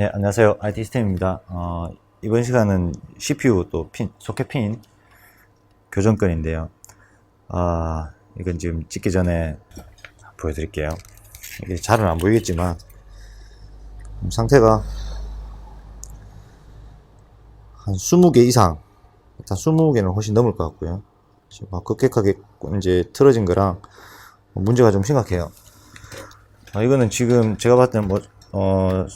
네, 안녕하세요. IT 시스템입니다. 어, 이번 시간은 CPU 또 핀, 소켓 핀 교정건인데요. 아, 이건 지금 찍기 전에 보여드릴게요. 이게 잘은 안 보이겠지만, 음, 상태가 한 20개 이상, 일단 20개는 훨씬 넘을 것 같고요. 지금 막 급격하게 이제 틀어진 거랑 문제가 좀 심각해요. 아, 이거는 지금 제가 봤을 때는 뭐, 어,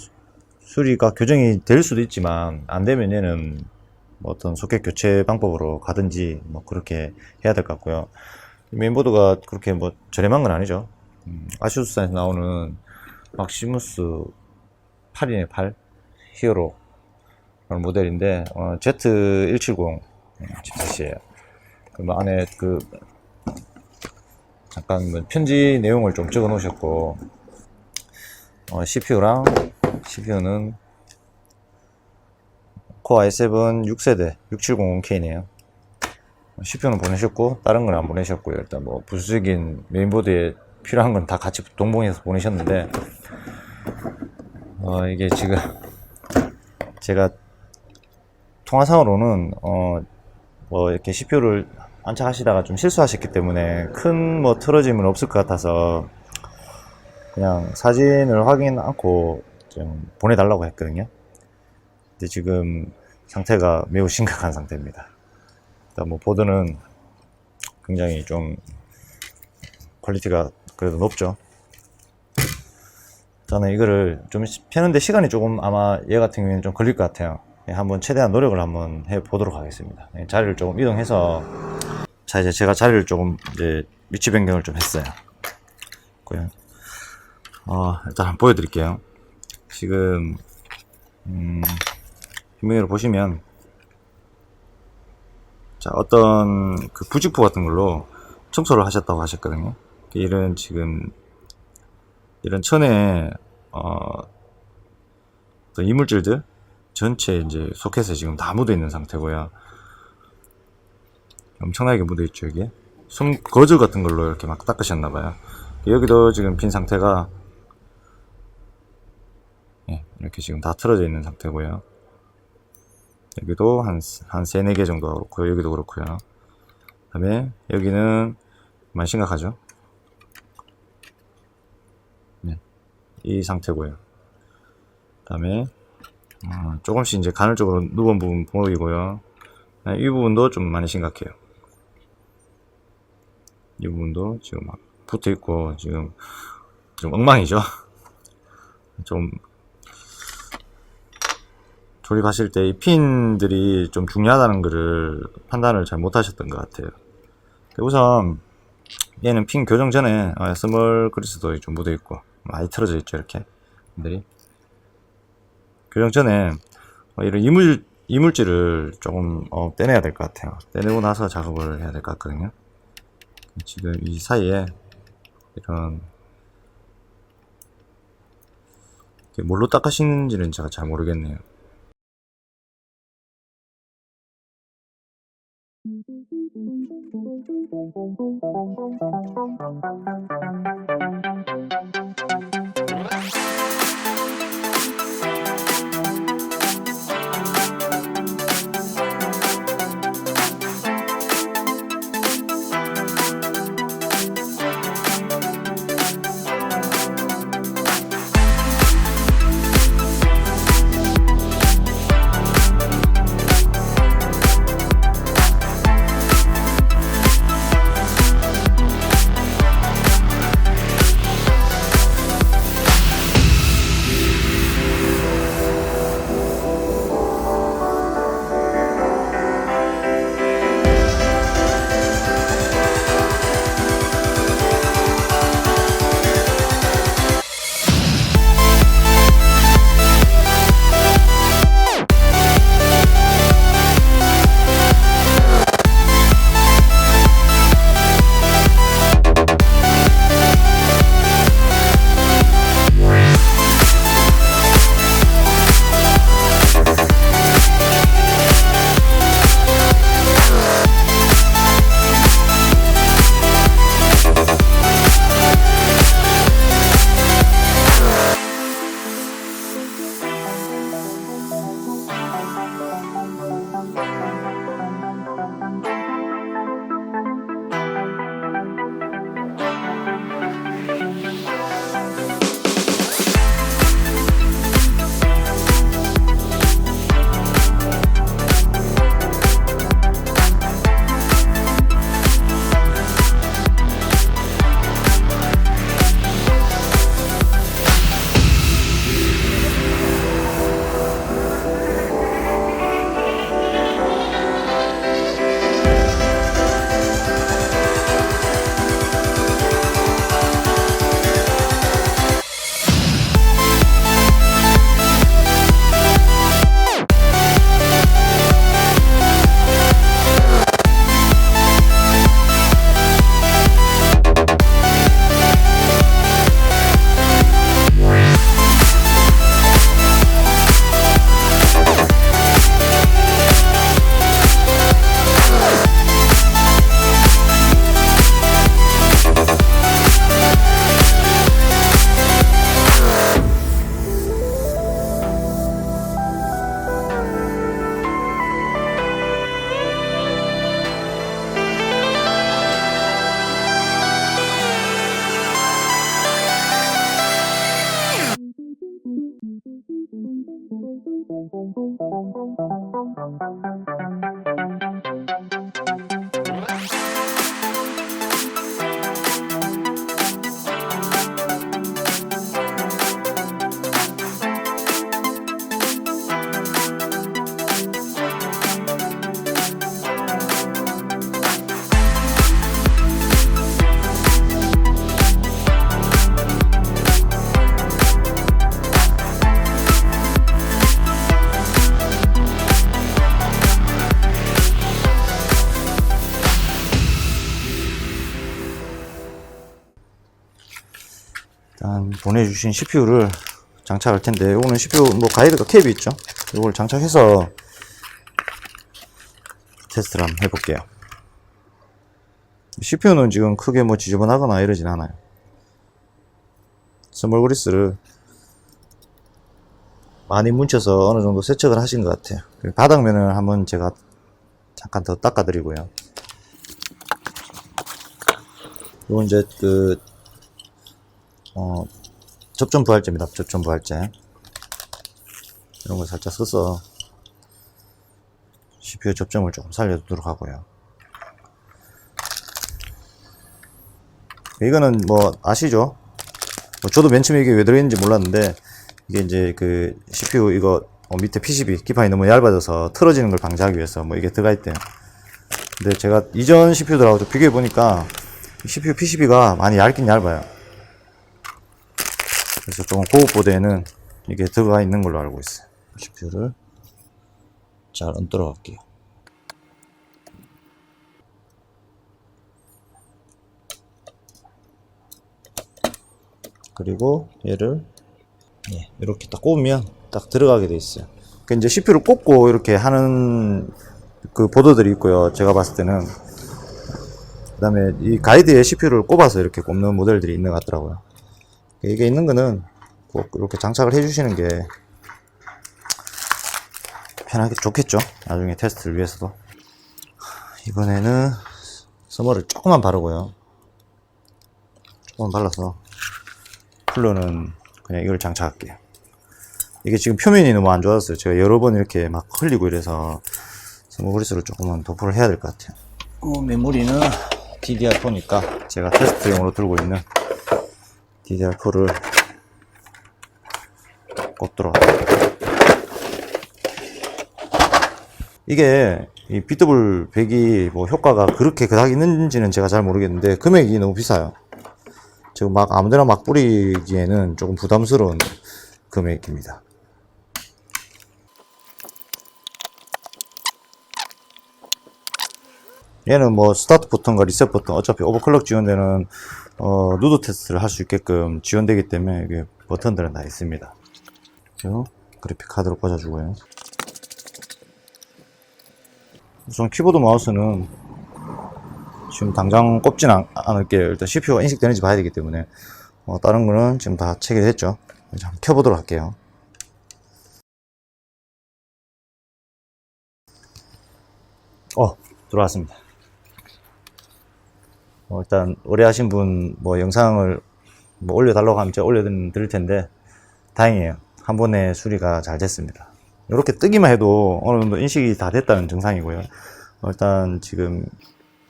수리가 교정이 될 수도 있지만, 안 되면 얘는 뭐 어떤 소켓 교체 방법으로 가든지 뭐 그렇게 해야 될 것 같고요. 이 메인보드가 그렇게 뭐 저렴한 건 아니죠. 음, 아슈스에서 나오는 막시무스 8이네 8 히어로 모델인데 어, Z170 칩셋이에요. 그 안에 그 잠깐 뭐 편지 내용을 좀 적어 놓으셨고 어, CPU랑 CPU는 코어 i7 6세대 6700K네요. CPU는 보내셨고 다른 건 안 보내셨고요. 일단 뭐 부수적인 메인보드에 필요한 건 다 같이 동봉해서 보내셨는데 어, 이게 지금 제가 통화상으로는 어, 뭐 이렇게 CPU를 안착하시다가 좀 실수하셨기 때문에 큰 뭐 틀어짐은 없을 것 같아서 그냥 사진을 확인 않고 좀 보내달라고 했거든요. 근데 지금 상태가 매우 심각한 상태입니다. 일단 뭐 보드는 굉장히 좀 퀄리티가 그래도 높죠. 저는 이거를 좀 펴는데 시간이 조금 아마 얘 같은 경우에는 좀 걸릴 것 같아요. 예, 한번 최대한 노력을 한번 해 보도록 하겠습니다. 예, 자리를 조금 이동해서 자 이제 제가 자리를 조금 이제 위치 변경을 좀 했어요. 고요. 어, 일단 보여드릴게요. 지금 음, 휘명이를 보시면 자 어떤 그 부직포 같은 걸로 청소를 하셨다고 하셨거든요. 이런 지금 이런 천에 어, 이물질들 전체 이제 소켓에 지금 다 묻어 있는 상태고요. 엄청나게 묻어 있죠 여기. 손 거즈 같은 걸로 이렇게 막 닦으셨나 봐요. 여기도 지금 빈 상태가 예, 이렇게 지금 다 틀어져 있는 상태고요. 여기도 한, 한 3, 4개 정도 그렇고요. 여기도 그렇고요. 그 다음에 여기는 많이 심각하죠. 네, 이 상태고요. 그 다음에 어, 조금씩 이제 간헐적으로 누운 부분 보이고요. 네, 이 부분도 좀 많이 심각해요. 이 부분도 지금 막 붙어 있고 지금 좀 엉망이죠. 좀 조립하실 때 이 핀들이 좀 중요하다는 것을 판단을 잘 못하셨던 것 같아요. 우선 얘는 핀 교정 전에 어, 스몰 그리스도 좀 묻어 있고 많이 틀어져 있죠 이렇게 핀들이 교정 전에 어, 이런 이물 이물질을 조금 어, 떼내야 될 것 같아요. 떼내고 나서 작업을 해야 될 것 같거든요. 지금 이 사이에 이런 뭘로 닦으시는지는 제가 잘 모르겠네요. 보내주신 CPU를 장착할 텐데 이거는 CPU 뭐 가이드가 캡이 있죠? 이걸 장착해서 테스트를 한번 해볼게요. CPU는 지금 크게 뭐 지저분하거나 이러진 않아요. 스몰 그리스를 많이 뭉쳐서 어느 정도 세척을 하신 것 같아요. 바닥면을 한번 제가 잠깐 더 닦아 드리고요. 이건 이제 그 어, 접점 부활제입니다. 접점 부활제. 이런 거 살짝 써서 CPU 접점을 조금 살려두도록 하고요. 이거는 뭐 아시죠? 뭐 저도 맨 처음에 이게 왜 들어있는지 몰랐는데 이게 이제 그 CPU 이거 어, 밑에 PCB 기판이 너무 얇아져서 틀어지는 걸 방지하기 위해서 뭐 이게 들어가 있대요. 근데 제가 이전 CPU들하고 좀 비교해 보니까 CPU PCB가 많이 얇긴 얇아요. 그래서 조금 고급 보드에는 이게 들어가 있는 걸로 알고 있어요. CPU를 잘 얹도록 할게요. 그리고 얘를 예, 이렇게 딱 꼽으면 딱 들어가게 돼 있어요. 그 이제 CPU를 꼽고 이렇게 하는 그 보드들이 있고요. 제가 봤을 때는 그 다음에 이 가이드에 CPU를 꼽아서 이렇게 꼽는 모델들이 있는 것 같더라고요. 이게 있는 거는 꼭 이렇게 장착을 해주시는 게 편하게 좋겠죠. 나중에 테스트를 위해서도. 이번에는 서머를 조금만 바르고요. 조금 발라서 쿨러는 그냥 이걸 장착할게요. 이게 지금 표면이 너무 안 좋았어요. 제가 여러 번 이렇게 막 흘리고 이래서 서머 그리스를 조금만 도포를 해야 될 것 같아요. 어, 메모리는 DDR4니까 제가 테스트용으로 들고 있는 DDR4를 꽂도록 할게요. 이게 이 비트블 100이 뭐 효과가 그렇게 그닥 있는지는 제가 잘 모르겠는데 금액이 너무 비싸요. 지금 막 아무데나 막 뿌리기에는 조금 부담스러운 금액입니다. 얘는 뭐 스타트 버튼과 리셋 버튼 어차피 오버클럭 지원되는 어, 누드 테스트를 할 수 있게끔 지원되기 때문에 이게 버튼들은 다 있습니다. 그래픽 카드로 꽂아주고요. 우선 키보드 마우스는 지금 당장 꼽진 않, 않을게요. 일단 CPU가 인식되는지 봐야 되기 때문에 어, 다른 거는 지금 다 체결했죠. 이제 한번 켜보도록 할게요. 어, 들어왔습니다. 어, 일단 오래 하신 분 뭐 영상을 뭐 올려달라고 하면 제가 올려드릴 텐데 다행이에요. 한 번에 수리가 잘 됐습니다. 이렇게 뜨기만 해도 어느 정도 인식이 다 됐다는 증상이고요. 어, 일단 지금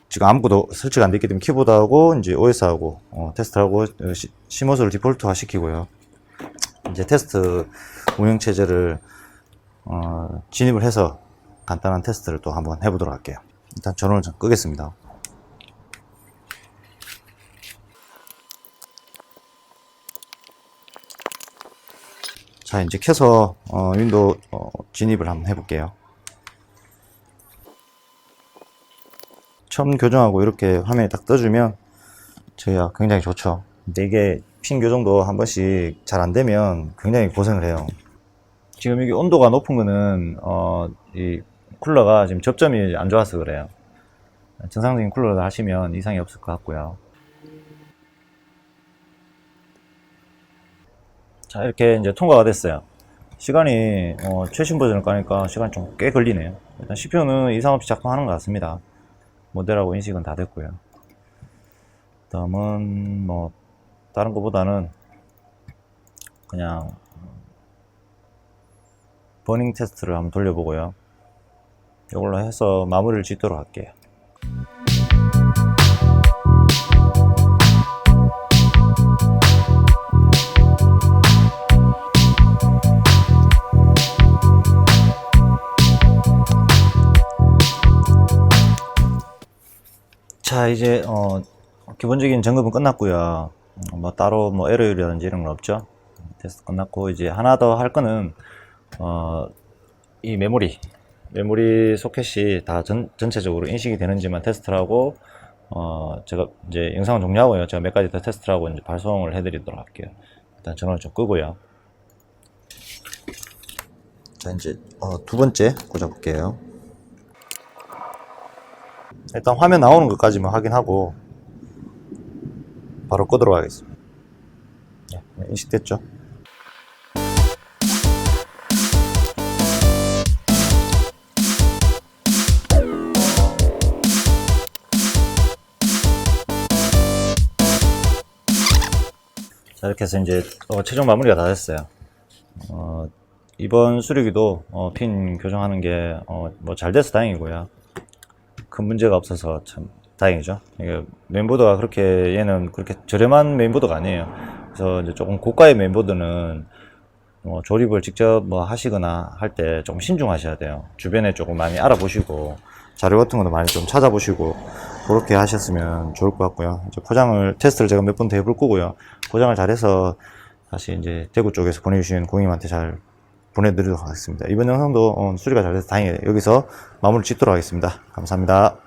지금 아무것도 설치가 안 됐기 때문에 키보드하고 이제 OS하고 어, 테스트하고 어, 시, 시모스를 디폴트화 시키고요. 이제 테스트 운영 체제를 어, 진입을 해서 간단한 테스트를 또 한번 해보도록 할게요. 일단 전원을 좀 끄겠습니다. 자 이제 켜서 어, 윈도우 어, 진입을 한번 해볼게요. 처음 교정하고 이렇게 화면이 딱 떠주면 저희가 굉장히 좋죠. 근데 이게 핀 교정도 한 번씩 잘 안되면 굉장히 고생을 해요. 지금 이게 온도가 높은 거는 어, 이 쿨러가 지금 접점이 안 좋아서 그래요. 정상적인 쿨러를 하시면 이상이 없을 것 같고요 자 이렇게 이제 통과가 됐어요. 시간이 어, 최신 버전을 까니까 시간이 좀 꽤 걸리네요. 일단 CPU는 이상 없이 작동하는 것 같습니다. 모델하고 인식은 다 됐고요. 다음은 뭐 다른 것보다는 그냥 버닝 테스트를 한번 돌려보고요. 이걸로 해서 마무리를 짓도록 할게요 자 이제 어 기본적인 점검은 끝났고요 어, 뭐 따로 뭐 에러율이라든지 이런 건 없죠 테스트 끝났고 이제 하나 더 할 거는 어 이 메모리 메모리 소켓이 다 전, 전체적으로 인식이 되는지만 테스트를 하고 어, 제가 이제 영상을 종료하고요. 제가 몇 가지 더 테스트를 하고 이제 발송을 해드리도록 할게요. 일단 전원을 좀 끄고요. 자, 이제, 어, 두 번째 꽂아볼게요. 일단 화면 나오는 것까지만 확인하고, 바로 끄도록 하겠습니다. 네, 인식됐죠? 자, 이렇게 해서 이제 어, 최종 마무리가 다 됐어요. 어, 이번 수리기도 어, 핀 교정하는 게뭐잘 돼서 다행이고요. 큰 문제가 없어서 참 다행이죠. 이게 메인보드가 그렇게 얘는 그렇게 저렴한 메인보드가 아니에요. 그래서 이제 조금 고가의 메인보드는 뭐 조립을 직접 뭐 하시거나 할때 조금 신중하셔야 돼요. 주변에 조금 많이 알아보시고 자료 같은 것도 많이 좀 찾아보시고 그렇게 하셨으면 좋을 것 같고요. 이제 포장을 테스트를 제가 몇 번 더 해볼 거고요. 포장을 잘해서 다시 이제 대구 쪽에서 보내주신 고객님한테 잘 보내드리도록 하겠습니다. 이번 영상도 어, 수리가 잘 돼서 다행이에요. 여기서 마무리 짓도록 하겠습니다. 감사합니다.